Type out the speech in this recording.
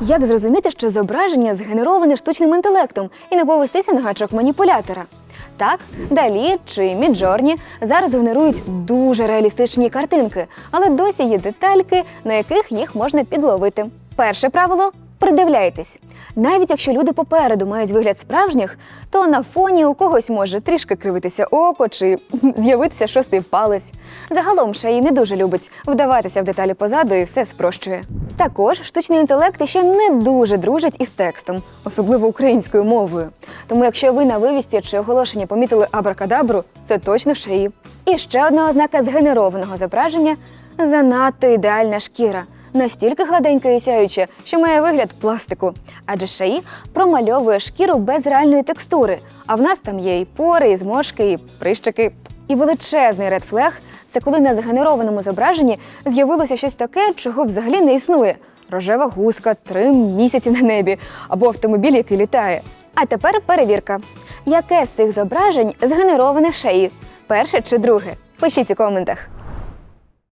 Як зрозуміти, що зображення згенероване штучним інтелектом і не повестися на гачок маніпулятора? Так, Далі чи Міджорні зараз генерують дуже реалістичні картинки, але досі є детальки, на яких їх можна підловити. Перше правило придивляйтесь. Навіть якщо люди попереду мають вигляд справжніх, то на фоні у когось може трішки кривитися око чи з'явитися шостий палець. Загалом Шаї не дуже любить вдаватися в деталі позаду і все спрощує. Також штучний інтелект ще не дуже дружить із текстом, особливо українською мовою. Тому, якщо ви на вивісті чи оголошенні помітили абракадабру, це точно шиї. І ще одна ознака згенерованого зображення занадто ідеальна шкіра. Настільки гладенька і сяюча, що має вигляд пластику. Адже шаї промальовує шкіру без реальної текстури. А в нас там є і пори, і зморшки, і прищики. І величезний редфлег це коли на згенерованому зображенні з'явилося щось таке, чого взагалі не існує. Рожева гуска, три місяці на небі або автомобіль, який літає. А тепер перевірка. Яке з цих зображень згенероване шаї? Перше чи друге? Пишіть у коментах.